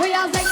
হইয়া যাইতে